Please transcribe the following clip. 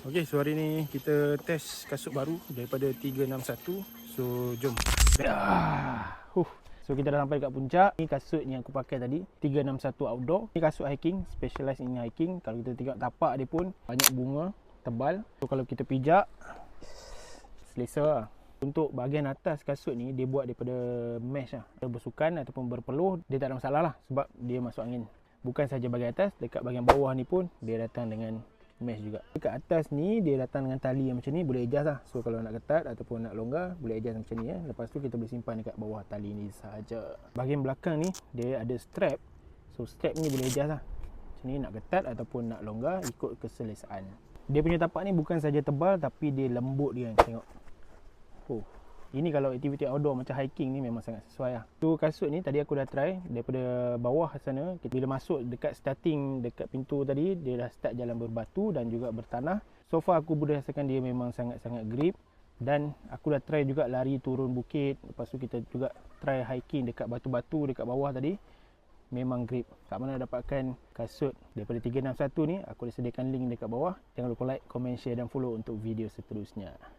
Okey, so hari ni kita test kasut baru daripada 361. So, jom. Ah, huh. So kita dah sampai dekat puncak. Ni kasut yang aku pakai tadi, 361 outdoor. Ni kasut hiking, specialized in hiking. Kalau kita tengok tapak dia pun banyak bunga, tebal. So kalau kita pijak selesa lah. Untuk bahagian atas kasut ni dia buat daripada mesh lah. Dia bersukan ataupun berpeluh, dia tak ada masalah lah sebab dia masuk angin. Bukan saja bahagian atas, dekat bahagian bawah ni pun dia datang dengan mesh juga. Dekat atas ni dia datang dengan tali yang macam ni boleh adjust lah. So kalau nak ketat ataupun nak longgar boleh adjust macam ni ya. Lepas tu kita boleh simpan dekat bawah tali ni sahaja. Bahagian belakang ni dia ada strap. So strap ni boleh adjust lah. Macam ni nak ketat ataupun nak longgar ikut keselesaan. Dia punya tapak ni bukan saja tebal tapi dia lembut dia tengok. Oh. Ini kalau aktiviti outdoor macam hiking ni memang sangat sesuai lah. Tu kasut ni tadi aku dah try daripada bawah sana. Bila masuk dekat starting dekat pintu tadi dia dah start jalan berbatu dan juga bertanah. So far aku boleh rasakan dia memang sangat-sangat grip dan aku dah try juga lari turun bukit. Lepas tu kita juga try hiking dekat batu-batu dekat bawah tadi. Memang grip. Kat mana dapatkan kasut daripada 361 ni, aku dah sediakan link dekat bawah. Jangan lupa like, comment, share dan follow untuk video seterusnya.